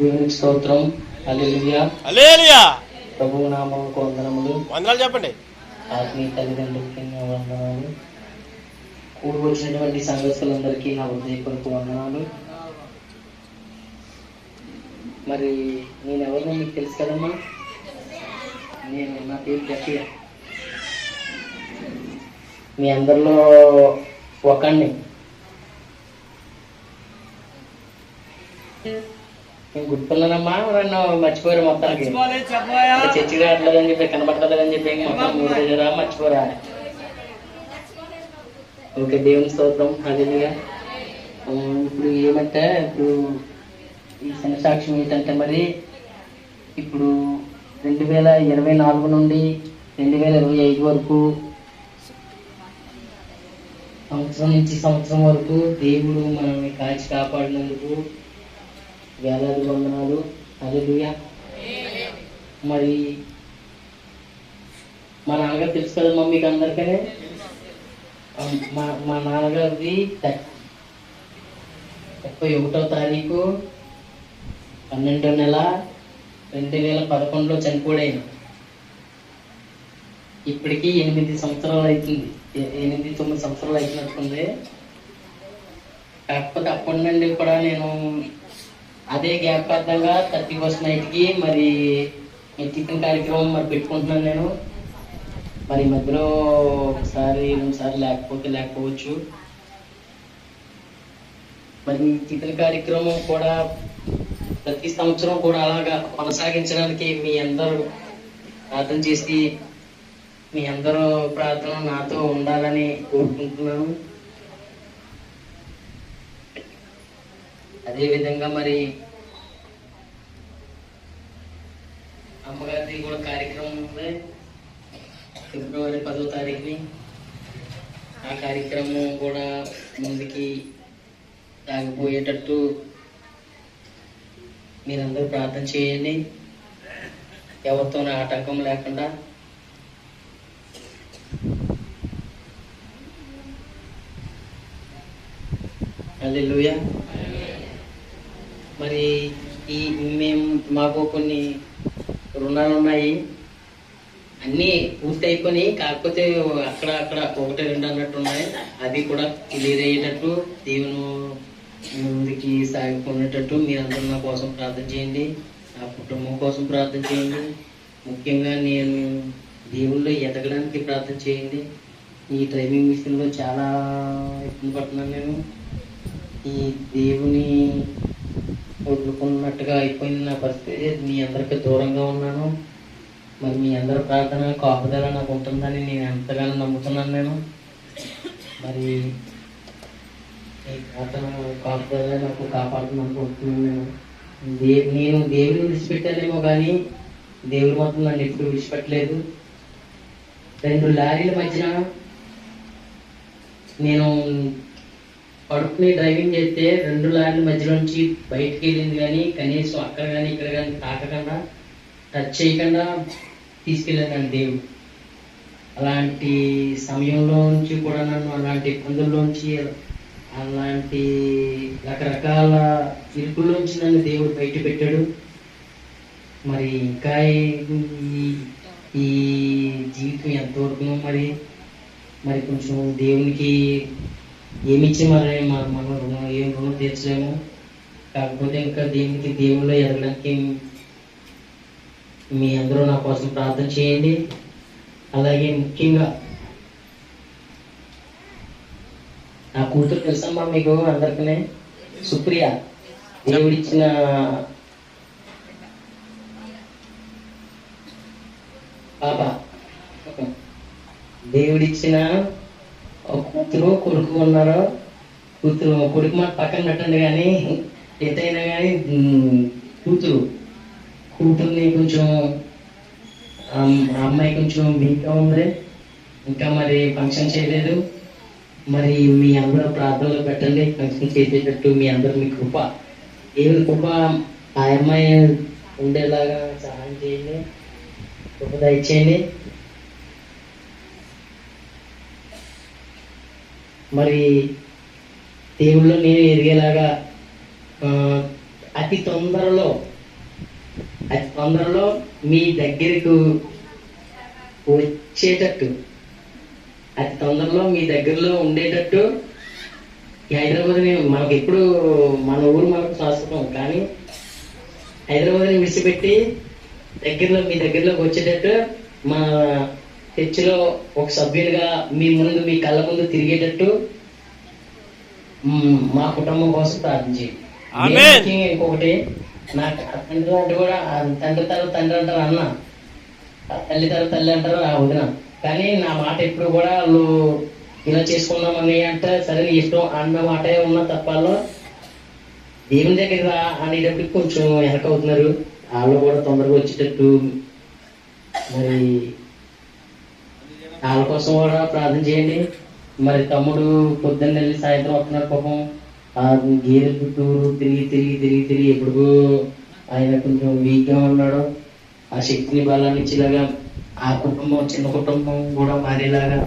దేవునికి స్తోత్రం. హల్లెలూయా. అలేలియా ప్రభువు నామముకు వందనములు వందనాలు చెప్పండి. ఆత్మీయ తల్లిదండ్రులకి నా వందనాలు. కూడి వచ్చినటువంటి సంఘస్థులందరికీ నా హృదయపూర్వక వందనాలు. మరి నేను ఎవరినో మీకు తెలుసు కదమ్మా? నేను నా పేరు జకియా మీ అందరిలో ఒకడిని నేను గుర్తున్నానమ్మా నన్ను మర్చిపోయారు మొత్తానికి? చర్చికి రావట్లేదని చెప్పి కనబడలేదని చెప్పి మొత్తం దగ్గర మర్చిపోరా. ఓకే దేవుని స్తోత్రం. అదేగా ఇప్పుడు ఏమంటే ఇప్పుడు ఈ చిన్న సాక్ష్యం ఏంటంటే మరి ఇప్పుడు రెండు వేల ఇరవై నాలుగు నుండి రెండు వేల ఇరవై ఐదు వరకు సంవత్సరం నుంచి సంవత్సరం వరకు దేవుడు మనల్ని కాచి కాపాడినందుకు వేలాది వందనాలు. అదేలుయా మరి మా నాన్నగారు తెలుసు కదమ్మా మీకు అందరికీ మా మా నాన్నగారిది ముప్పై ఒకటో తారీఖు పన్నెండో నెల రెండు వేల పదకొండులో చనిపోయాను ఇప్పటికి ఎనిమిది సంవత్సరాలు అవుతుంది ఎ- ఎనిమిది తొమ్మిది సంవత్సరాలు అవుతున్నట్టుంది కాకపోతే అప్పటి నుండి కూడా నేను అదే జ్ఞాపకార్థంగా థర్టీ ఫస్ట్ నైట్కి మరి ఈ టిఫిన్ కార్యక్రమం మరి పెట్టుకుంటున్నాను నేను. మరి మధ్యలో ఒకసారి రెండుసార్లు లేకపోతే లేకపోవచ్చు. మరి ఈ టిఫిన్ కార్యక్రమం కూడా ప్రతి సంవత్సరం కూడా అలాగా కొనసాగించడానికి మీ అందరూ ప్రార్థన చేసి మీ అందరూ ప్రార్థన నాతో ఉండాలని కోరుకుంటున్నాను. అదేవిధంగా మరి అమ్మగారిది కూడా కార్యక్రమం ఉంది. ఫిబ్రవరి పదో తారీఖుని ఆ కార్యక్రమం కూడా ముందుకి సాగిపోయేటట్టు మీరందరూ ప్రార్థన చేయండి. ఎవరితో ఆటంకం లేకుండా హల్లెలూయా. మరి ఈ మేము మాకు కొన్ని రుణాలు ఉన్నాయి. అన్నీ పూర్తి అయిపోయి కాకపోతే అక్కడ అక్కడ ఒకటి రెండు అన్నట్టు ఉన్నాయి. అది కూడా క్లియర్ అయ్యేటట్టు దేవుని ముందుకి సాగిపోయేటట్టు మీరందరూ నా కోసం ప్రార్థన చేయండి. నా కుటుంబం కోసం ప్రార్థన చేయండి. ముఖ్యంగా నేను దేవుళ్ళు ఎదగడానికి ప్రార్థన చేయండి. ఈ డ్రైవింగ్ విషయంలో చాలా ఇబ్బంది పడుతున్నాను నేను. ఈ దేవుని వదులుకున్నట్టుగా అయిపోయింది నా పరిస్థితి. మీ అందరికీ దూరంగా ఉన్నాను. మరి మీ అందరి ప్రార్థన కాపుదల నాకు ఉంటుందని నేను ఎంతగానో నమ్ముతున్నాను నేను. మరి ఈ ప్రార్థన కాపుదల నాకు కాపాడుతుంది అనుకుంటున్నాను నేను. దే నేను దేవుని విడిచిపెట్టానేమో కానీ దేవుడు మాత్రం నన్ను ఎప్పుడు విడిచిపెట్టలేదు. రెండు లారీల మధ్యన నేను పడుకుని డ్రైవింగ్ చేస్తే రెండు లారీల మధ్యలోంచి బయటికి వెళ్ళింది కానీ కనీసం అక్కడ కానీ ఇక్కడ కానీ తాకకుండా టచ్ చేయకుండా తీసుకెళ్ళాను దేవుడు. అలాంటి సమయంలో నుంచి కూడా నన్ను అలాంటి ఇబ్బందుల్లోంచి అలాంటి రకరకాల ఇరుకుల్లోంచి నన్ను దేవుడు బయట పెట్టాడు. మరి ఇంకా ఈ ఈ జీవితం ఎంతవరకు మరి మరి కొంచెం దేవునికి ఏమిచ్చి మరి మన రుణం ఏం రుణం తీర్చలేము? కాకపోతే ఇంకా దేవునికి దేవుళ్ళు ఎదగడానికి మీ అందరూ నా కోసం ప్రార్థన చేయండి. అలాగే ముఖ్యంగా నా కూతురు తెలుసమ్మా మీకు అందరికీ? సుప్రియ దేవుడిచ్చిన పాప. దేవుడిచ్చిన ఒక కూతురు కొడుకు ఉన్నారు కూతురు కొడుకు మాట పక్కన పెట్టండి కానీ ఎటైనా కానీ కూతురు కూతుర్ని కొంచెం ఆ అమ్మాయి కొంచెం వీక్గా ఉంది. ఇంకా మరి ఫంక్షన్ చేయలేదు. మరి మీ అందరూ ప్రార్థనలో పెట్టండి. ఫంక్షన్ చేసేటట్టు మీ అందరూ మీ కృప ఏ కృప ఆ అమ్మాయి ఉండేలాగా సహాయం చేయండి. కృప దయచేయండి. మరి దేవుళ్ళు నేను ఎదిగేలాగా అతి తొందరలో అతి తొందరలో మీ దగ్గరకు వచ్చేటట్టు అతి తొందరలో మీ దగ్గరలో ఉండేటట్టు ఈ హైదరాబాద్ని మనకి ఎప్పుడు మన ఊరు మనకు శాశ్వతం కానీ హైదరాబాద్ని విడిచిపెట్టి దగ్గరలో మీ దగ్గరలోకి వచ్చేటట్టు మా చర్చిలో ఒక సభ్యులుగా మీ ముందు మీ కళ్ళ ముందు తిరిగేటట్టు మ్, కుటుంబం కోసం ముఖ్యంగా ఇంకొకటి నాకు ఆ తండ్రి అంటే కూడా తండ్రి తర్వాత తండ్రి అంటారు అన్న. తల్లి తర్వాత తల్లి అంటారు ఆ వదిన. కానీ నా మాట ఎప్పుడు కూడా వాళ్ళు ఇలా చేసుకుందామని అంటే సరే నీ ఇష్టం అన్న మాటే ఉన్న తప్పాలో దేవుని దగ్గర రా అనేటప్పటికి కొంచెం వెనక అవుతున్నారు. వాళ్ళు కూడా తొందరగా వచ్చేటట్టు మరి వాళ్ళ కోసం కూడా ప్రార్థన చేయండి. మరి తమ్ముడు పొద్దున్న వెళ్ళి సాయంత్రం వస్తున్నాడు పాపం. ఆ గేదెల చుట్టూరు తిరిగి తిరిగి తిరిగి తిరిగి ఎప్పుడు ఆయన కొంచెం వీక్గా ఉన్నాడు. ఆ శక్తిని బలాన్ని ఇచ్చేలాగా ఆ కుటుంబం చిన్న కుటుంబం కూడా మారేలాగా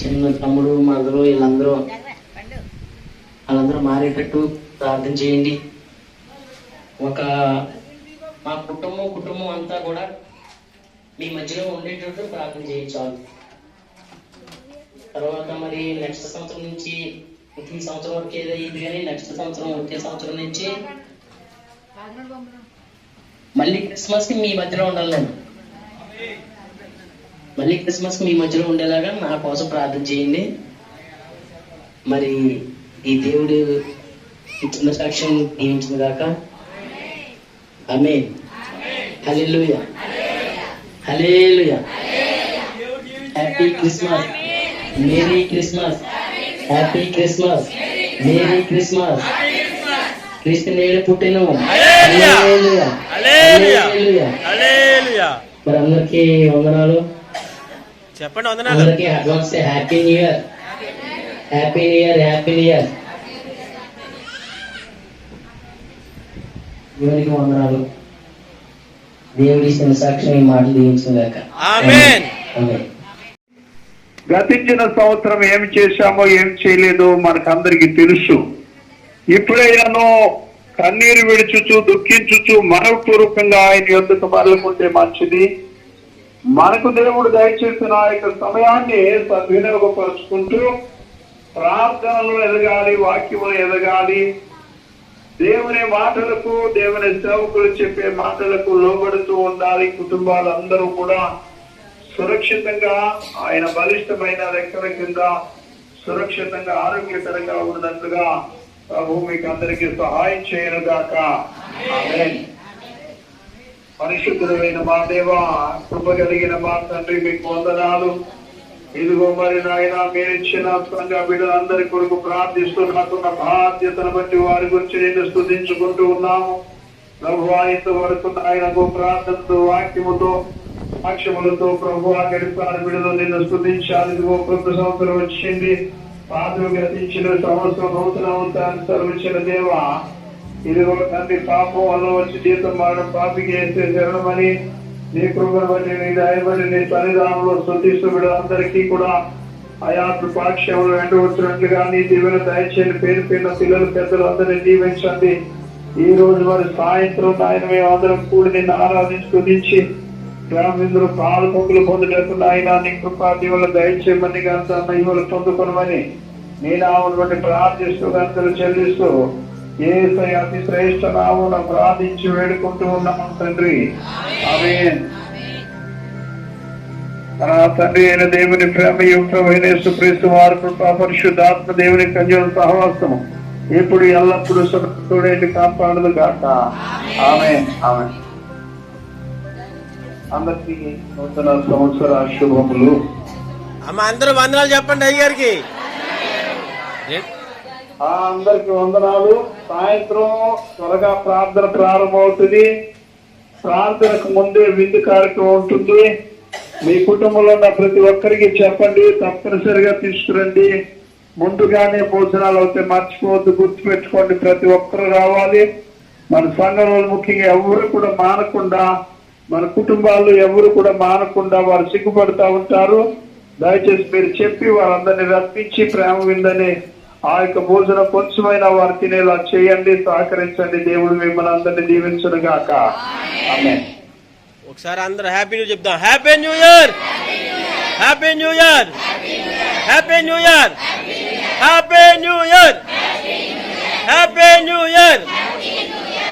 చిన్న తమ్ముడు మదరు వీళ్ళందరూ వాళ్ళందరూ మారేటట్టు ప్రార్థన చేయండి. ఒక మా కుటుంబం కుటుంబం అంతా కూడా మీ మధ్యలో ఉండేటట్టు ప్రార్థన చేయించాలి తర్వాత మరి నెక్స్ట్ సంవత్సరం నుంచి ఇంక ఈ సంవత్సరం వరకు ఏదో అయ్యింది కానీ నెక్స్ట్ సంవత్సరం వచ్చే సంవత్సరం నుంచి మళ్ళీ క్రిస్మస్ మీ మధ్యలో ఉండాలి నేను మళ్ళీ క్రిస్మస్ మీ మధ్యలో ఉండేలాగా నా కోసం ప్రార్థన చేయండి. మరి ఈ దేవుడు ఇచ్చిన సాక్ష్యం దీవించిన దాక ఆమె hallelujah. Hallelujah. Happy Christmas merry Christmas happy Christmas merry Christmas క్రీస్తు నేడు పుట్టిన. మరి అందరికీ వందనాలు. చెప్పండి వందనాలు. అందరికీ advance happy new year. Happy new year happy new year. దేవునికి వందనాలు. దేవుడి సాక్ష్యం ఈ మాటలు దీవించగాక ఆమేన్. ఆమేన్ గతించిన సంవత్సరం ఏం చేశామో ఏం చేయలేదో మనకందరికీ తెలుసు. ఇప్పుడైనాను కన్నీరు విడుచుచు దుఃఖించుచు మనపూర్వకంగా ఆయన ఎందుకు మరలుకుంటే మంచిది. మనకు దేవుడు దయచేసిన ఆ యొక్క సమయాన్ని సద్వినియోగపరుచుకుంటూ ప్రార్థనలు ఎదగాలి వాక్యములు ఎదగాలి. దేవుని మాటలకు దేవుని సేవకులు చెప్పే మాటలకు లోబడుతూ ఉండాలి. కుటుంబాలందరూ కూడా సురక్షితంగా ఆయన బలిష్టమైన రెక్కల కింద సురక్షితంగా ఆరోగ్యకరంగా ఉన్నట్లుగా ప్రభు మీకు అందరికీ సహాయం చేయను గాక ఆమేన్. పరిశుద్ధుడైన మా దేవ కృప కలిగిన మా తండ్రి మీకు వందనాలు. ఇదిగో మరి నాయన మీరు ఇచ్చిన సంఘ బిడ్డలందరి కొరకు ప్రార్థిస్తూ నాకున్న బాధ్యతను బట్టి వారి గురించి నేను స్థుతించుకుంటూ ఉన్నాము. ప్రభు వరకు ఆయనకు ప్రార్థనతో వాక్యముతో సాక్ష్యములతో ప్రభు గడిపారు బిడ్డలు నిన్ను స్థుతించాలి. ఇదిగో కొత్త సంవత్సరం వచ్చింది. పాతలు గతించిన సంవత్సరం నూతన అవతారం ఇచ్చిన దేవా ఇదిగో తండ్రి పాపం వల్ల వచ్చి జీతం మరణం పాపికి వేస్తే శరణమని నీ కృపను బట్టి నీ దయబడి నీ సన్నిధానంలో స్థుతిస్తూ అందరికీ కూడా ఆయా కృపాక్షములు వెంట వచ్చినట్లుగా నీ దీవెన దయచేయండి పేరు పేరున పిల్లలు పెద్దలు అందరినీ దీవించండి. ఈ రోజు వారి సాయంత్రం ఆయన మేము అందరం కూడి నిన్ను ఆరాధించి స్థుతించి గ్రామీణులు పాలు పొంగులు పొందుటకు ఆయన నీ కృపా దీవులు దయచేయమని గంత ఇవాళ పొందుకొనమని నేను ఆమె బట్టి ప్రార్థిస్తూ గంతలు చెల్లిస్తూ ఏ అతి శ్రేష్ఠ నామున ప్రార్థించి వేడుకుంటూ ఉన్నాము తండ్రి. ఆమేన్. మన తండ్రి అయిన దేవుని ప్రేమ యుక్తమైన క్రీస్తు వారి కృపా పరిశుద్ధాత్మ దేవుని కంజల సహవాసము. ఇప్పుడు ఎల్లప్పుడూ చూడండి కాపాడదు గాక. ఆమె ఆమె అందరికీ నూతన సంవత్సర శుభములు. అమ్మ అందరూ వందనాలు చెప్పండి అయ్యారికి ఆ అందరికి వందనాలు. సాయంత్రం త్వరగా ప్రార్థన ప్రారంభమవుతుంది. ప్రార్థనకు ముందే విందు కార్యక్రమం ఉంటుంది. మీ కుటుంబంలో ఉన్న ప్రతి ఒక్కరికి చెప్పండి తప్పనిసరిగా తీసుకురండి. ముందుగానే భోజనాలు అవుతే మర్చిపోవద్దు గుర్తుపెట్టుకోండి. ప్రతి ఒక్కరు రావాలి. మన సంఘంలో ముఖ్యంగా ఎవరు కూడా మానకుండా మన కుటుంబాలు ఎవరు కూడా మానకుండా వారు సిగ్గుపడతా ఉంటారు. దయచేసి మీరు చెప్పి వారందరినీ రప్పించి ప్రేమ విందని ఆ యొక్క భోజన కొంచెమైనా వారు తినేలా చేయండి సహకరించండి. దేవుడు మిమ్మల్ని అందరినీ దీవించను గాక ఒకసారి అందరూ హ్యాపీ న్యూ చెప్తాం happy new year happy new year happy new year happy new year happy new year